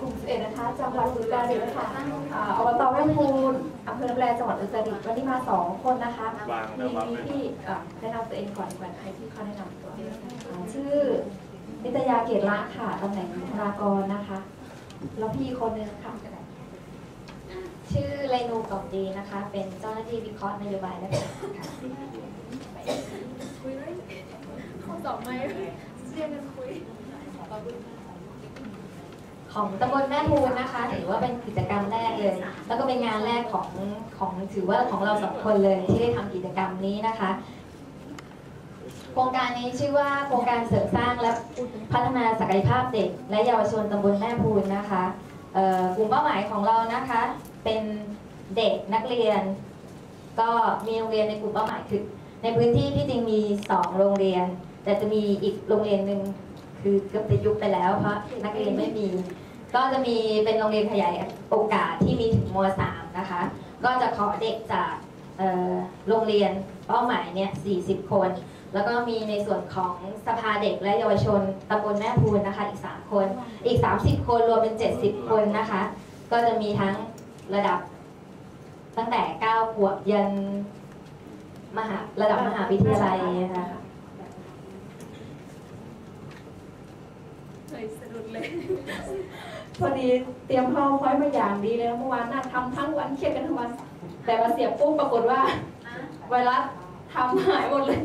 กลุ่ม11นะคะ จังหวัดอุตรดิตถ์นะคะอ่าอบตแม่มูลอำเภอแปลจังหวัดอุตรดิตถ์วันนี้มาสองคนนะคะวางมีแล้ววางมีเลยพี่อะแนะนำตัวเองก่อนก่อนใครที่เขาแนะนำตัวอ่าชื่อนิตยาเกตละค่ะตำแหน่งบุคลากรนะคะ แล้วพี่คนนึงค่ะชื่อเรนูกอบดีนะคะ เป็นเจ้าหน้าที่วิเคราะห์นโยบายและแผนค่ะข้อสอบไหมเรียนกันคุยขอ งตำบลแม่ทูนนะคะ ถือว่าเป็นกิจกรรมแรกเลย แล้วก็เป็นงานแรกของของถือว่าของเราสองคนเลยที่ได้ทำกิจกรรมนี้นะคะ โครงการนี้ชื่อว่าโครงการเสริมสร้างและพัฒนาศักยภาพเด็ก และเยาวชนตำบลแม่พูนนะคะเอ่อกลุ่มเป้าหมายของเรานะคะ เป็นเด็กนักเรียน ก็มีโรงเรียนในกลุ่มเป้าหมายคือในพื้นที่ที่จริงมีสองโรงเรียน แต่จะมีอีกโรงเรียนหนึ่งคือเกือบจะยุบไปแล้วเพราะนักเรียนไม่มี ก็จะมีเป็นโรงเรียนขยายโอกาสที่มีถึงม .3 นะคะ ก็จะขอเด็กจากโรงเรียนเป้าหมายเนี่ย 40 คน แล้วก็มีในส่วนของสภาเด็กและเยาวชนตำบลแม่พูนนะคะ อีก 3 คน อีก 30 คนรวมเป็น 70 คนนะคะ ก็จะมีทั้งระดับตั้งแต่ 9 ขวบยันมหาระดับมหาวิทยาลัยนะคะ เลย พอดีเตรียมพอคอยมาอย่างดีเลยนะเมื่อวานนั่งทำทั้งวันเครียดกันทั้งวัน แต่มาเสียบปุ๊บปรากฏว่า ไวรัสทำหายหมดเลย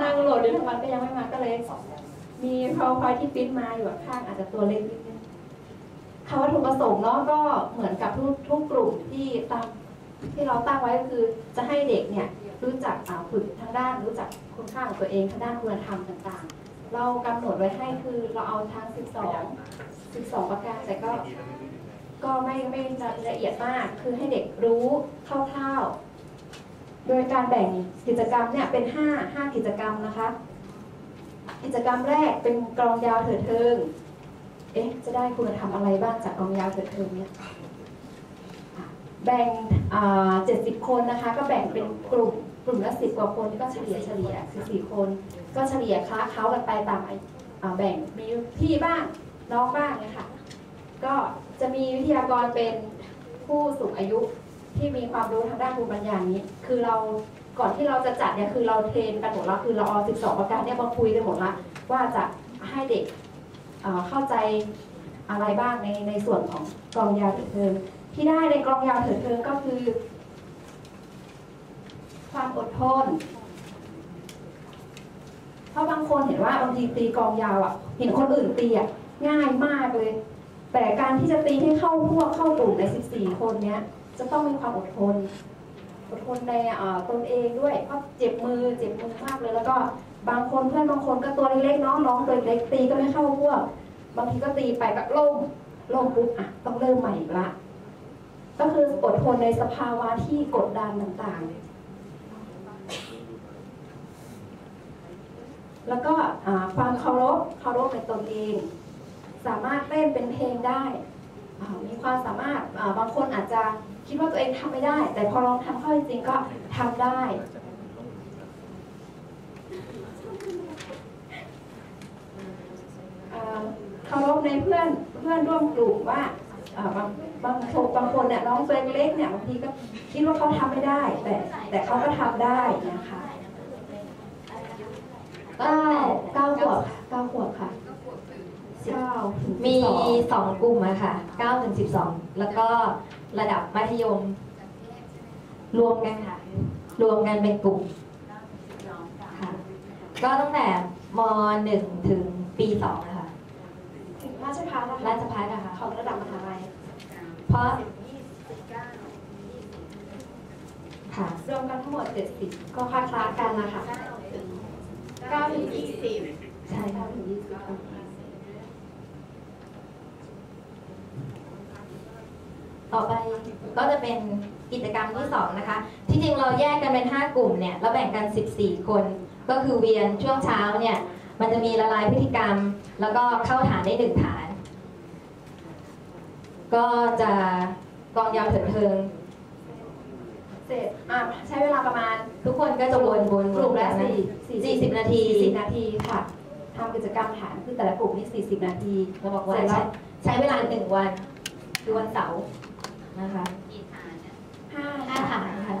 นั่งโหลดอยู่ทั้งวันก็ยังไม่มาก็เลย มีพอคอยที่ปิ้นมาอยู่ข้างอาจจะตัวเล็กนิดนึงคำว่าถูกประสงค์เนาะก็เหมือนกับทุกทุกกลุ่มที่ตามที่เราตั้งไว้ก็คือจะให้เด็กเนี่ยรู้จักฝึกทางด้านรู้จักคุณค่าของตัวเองทางด้านคุณธรรมต่างๆ เรากำหนดไว้ให้คือเราเอาทั้ง 12 12 ประการแต่ก็ก็ไม่ไม่ละเอียดมาก คือให้เด็กรู้คร่าวๆ โดยการแบ่งกิจกรรมเนี่ยเป็น 5 5 กิจกรรมนะคะ กิจกรรมแรกเป็นกลองยาวเถิดเทิง เอ๊ะ จะได้คุณธรรมอะไรบ้างจากกลองยาวเถิดเทิงเนี่ย แบ่งอ่า70คนนะคะ ก็แบ่งเป็นกลุ่มกลุ่มละ10กว่าคนก็เฉลี่ยเฉลี่ยคือ4คน ก็เฉลี่ยคล้าเขากันไปตามอาอ่าแบ่งมีพี่บ้างน้องบ้างเนี่ยค่ะ ก็จะมีวิทยากรเป็นผู้สูงอายุที่มีความรู้ทางด้านภูมิปัญญานี้ คือเราก่อนที่เราจะจัดเนี่ยคือเราเทรนกันหมดแล้วคือเราเอา12 ประการเนี่ยมาคุยกันหมดละว่าจะให้เด็กเข้าใจอะไรบ้างในในส่วนของกลองยาวเถิดเทิงที่ได้ในกลองยาวเถิดเทิงก็คือ ความอดทน ราะบางคนเห็นว่าบางทีตีกองยาวอะ เห็นคนอื่นตีอะง่ายมากเลย แต่การที่จะตีให้เข้าพวกเข้ากลุ่มใน 14 คนเนี้ยจะต้องมีความอดทน อดทนในตนเองด้วยเพราะเจ็บมือเจ็บมือมากเลย แล้วก็บางคนเพื่อนบางคนก็ตัวเล็กๆน้องน้องตัวเล็กตีก็ไม่เข้าพวก บางทีก็ตีไปแบบล่มล่มปุ๊บอะต้องเริ่มใหม่อีกละก็คืออดทนในสภาวะที่กดดันต่างๆ แล้วก็ความเคารพเคารพในตนเอง สามารถเต้นเป็นเพลงได้มีความสามารถบางคนอาจจะคิดว่าตัวเองทำไม่ได้ แต่พอลองทำเข้าจริงก็ทำได้ เคารพในเพื่อนเพื่อนร่วมกลุ่มว่าบางบางคนบางคนเนี่ยน้องตัวเล็กเนี่ยบางทีก็คิดว่าเขาทำไม่ได้ แต่แต่เขาก็ทำได้นะคะ เก้าเก้าขวบเก้าขวบค่ะเก้าถึงมีสิบสองสองกลุ่มอะค่ะ9ถึง12 แล้วก็ระดับมัธยม รวมกันค่ะ รวมกันเป็นกลุ่มค่ะก็ตั้งแต่ม .1 ถึงปี2นะคะถึงราชพัฒน์นะคะราชพัฒนะคะของระดับมหาลัยเพราะค่ะรวมกันทั้งหมด 70 ก็คล้ายๆกันนะคะ เก้าถึงยี่สิบใช่ค่ะถึง20ค่ะต่อไปก็จะเป็นกิจกรรมที่สองนะคะ ที่จริงเราแยกกันเป็น 5 กลุ่มเนี่ยเราแบ่งกัน 14 คน ก็คือเวียนช่วงเช้าเนี่ย มันจะมีละลายพฤติกรรม แล้วก็เข้าฐานได้หนึ่งฐาน ก็จะกองยาวเถิดเทิง เสร็จอะใช้เวลาประมาณ ทุกคนก็จะวนวนกลุ่มละน4 40นาที40นาทีค่ะทำกิจกรรมฐานคือแต่ละกลุ่มนี่40นาทีเราบอกว่าเสร็จแล้วใช้ใช้เวลาหนึ่งวัน คือวันเสาร์นะคะห้าห้าฐานค่ะ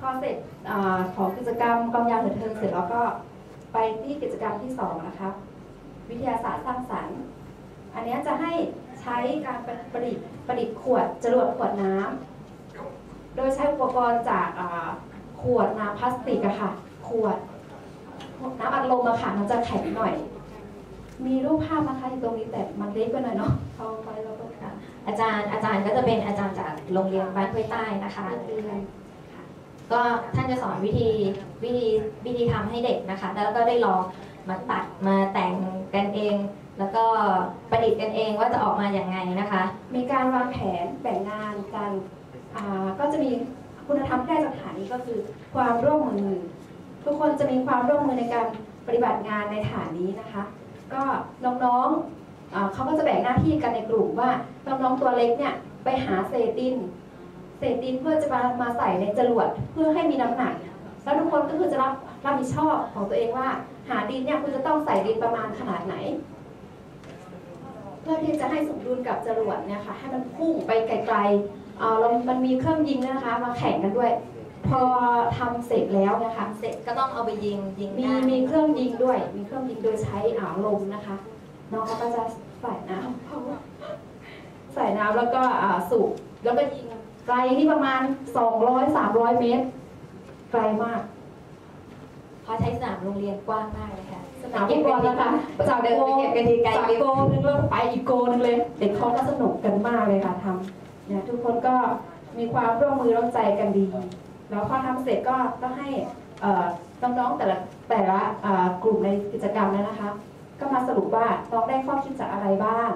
พอเสร็จอาของกิจกรรมกองยาวหัวเทิงเสร็จแล้วก็ไปที่กิจกรรมที่สองนะคะวิทยาศาสตร์สร้างสรรค์ อันเนี้ยจะให้ใช้การประดิษฐ์ประดิษฐ์ขวดจรวดขวดน้ำ โดยใช้อุปกรณ์จากอ่าขวดน้ำพลาสติกอะค่ะ ขวดน้ำอัดลมอะค่ะ มันจะแข็งหน่อย มีรูปภาพนะคะอยู่ตรงนี้แต่มันเล็กไปหน่อยเนาะเอาไปแล้วก็ค่ะ อาจารย์อาจารย์ก็จะเป็นอาจารย์จากโรงเรียนบ้านห้วยใต้นะคะเดือนก็ท่านจะสอนวิธีวิธีวิธีทำให้เด็กนะคะ แล้วก็ได้ลองมาตัดมาแต่งกันเอง แล้วก็ประดิษฐ์กันเองว่าจะออกมาอย่างไงนะคะ มีการวางแผนแบ่งงานกันอ่า ก็จะมีคุณธรรมที่ได้จากฐานนี้ก็คือความร่วมมือ ทุกคนจะมีความร่วมมือในการปฏิบัติงานในฐานนี้นะคะ ก็น้องๆเขาก็จะแบ่งหน้าที่กันในกลุ่มว่าน้องๆตัวเล็กเนี่ยไปหาเศษดิน เศษดินเพื่อจะมามาใส่ในจรวดเพื่อให้มีน้ำหนัก แล้วทุกคนก็คือจะรับรับผิดชอบของตัวเองว่า หาดินเนี่ยคุณจะต้องใส่ดินประมาณขนาดไหน เพื่อที่จะให้สมดุลกับจรวดเนี่ยค่ะให้มันพุ่งไปไกลๆ อ่อเรามันมีเครื่องยิงนะคะ มาแข่งกันด้วย พอทำเสร็จแล้วนะคะ เสร็จก็ต้องเอาไปยิงยิงมีได้มีเครื่องยิงด้วย มีเครื่องยิงโดยใช้อ่าลมนะคะน้องเขาก็จะใส่น้ำเข้าใส่น้ำแล้วก็อ่าสูบแล้วก็ยิงไกลที่ประมาณ200-300 เมตร ไกลมากเพราะใช้สนามโรงเรียนกว้างมากเลยค่ะสนามฟุตบอลนะคะจากเดินไปเก็บกันทีไกลจากลิฟโกนึงแล้วไปอีกโกนึงเลย เด็กเขาก็สนุกกันมากเลยค่ะทำเนี่ยทุกคนก็มีความร่วมมือร่วมใจกันดี แล้วพอทำเสร็จก็ต้องให้น้องๆแต่ละแต่ละกลุ่มในกิจกรรมนั้นนะคะ ก็มาสรุปว่าน้องได้ข้อคิดจากอะไรบ้าง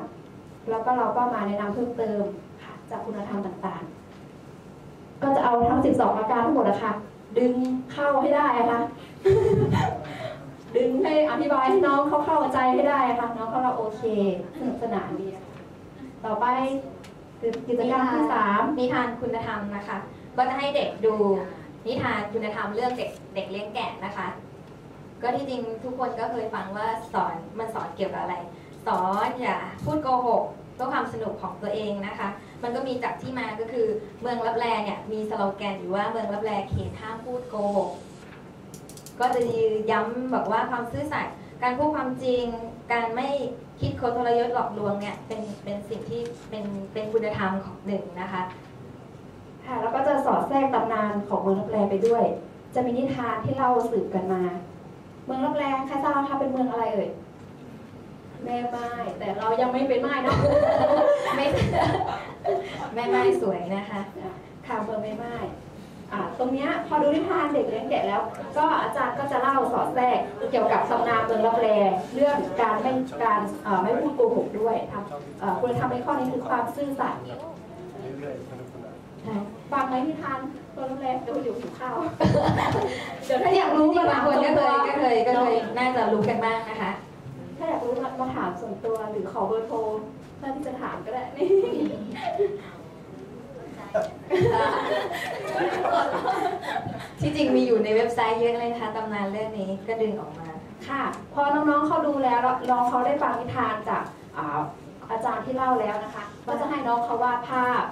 แล้วก็เราก็มาแนะนำเพิ่มเติมค่ะจากคุณธรรมต่างๆ ก็จะเอาทั้ง 12ประการทั้งหมดอะคะดึงเข้าให้ได้ะค่ะดึงให้อธิบายให้น้องเขาเข้าใจให้ได้ค่ะน้องเขาเราโอเคสนุกสนานดีต่อไป คือกิจกรรมที่สามนิทานคุณธรรมนะคะ ก็จะให้เด็กดูนิทานคุณธรรมเรื่องเด็กเด็กเลี้ยงแกะนะคะ ก็ที่จริงทุกคนก็เคยฟังว่าสอนมันสอนเกี่ยวกับอะไร สอนอย่าพูดโกหกเพื่อความสนุกของตัวเองนะคะ มันก็มีจากที่มาก็คือเมืองลับแลเนี่ยมีสโลแกนอยู่ว่าเมืองลับแลเขตห้ามพูดโกหกก็จะย้ำบอกว่าความซื่อสัตย์ การพูดความจริง การไม่คิดโคดทรยศหลอกลวงเนี่ยเป็นเป็นสิ่งที่เป็นเป็นคุณธรรมของหนึ่งนะคะค่ะแล้วก็จะสอดแทรกตำนานของเมืองรับแลไปด้วย จะมีนิทานที่เล่าสืบกันมา เมืองรับแลใครทราบคะเป็นเมืองอะไรเอ่ยแม่ไม้แต่เรายังไม่เป็นไม้เนาะไม่แม่ไม้สวยนะคะค่ะเมืองแม่ไม้อ่า ตรงเนี้ยพอดูนิทานเด็กเลี้ยงแกะแล้ว ก็อาจารย์ก็จะเล่าสอดแทรกเกี่ยวกับตำนานเมืองรับแลเรื่องการไม่การเอ่อไม่พูดโกหกด้วยทำเอ่อคุณธรรมในข้อนี้คือความซื่อสัตย์ฟังไหมนิทานตัวแรกเดี๋ยวอยู่หิวข้าวเดี๋ยวถ้าอยากรู้ที่มาบาถางมคนส่วนก็เคตัวยก็เคยก็เคยน่าจะรู้กันบ้างนะคะ ถ้าอยากรู้มาถามส่วนตัวหรือขอเบอร์โทรเพื่อที่จะถามก็ได้นี่ ที่จริงมีอยู่ในเว็บไซต์เยอะเลยนะคะตำนานเรื่องนี้ก็ดึงออกมา ค่ะ พอน้องๆเขาดูแล้วน้องเขาได้ฟังนิทานจากอาอาจารย์ที่เล่าแล้วนะคะ ก็จะให้น้องเขาวาดภาพ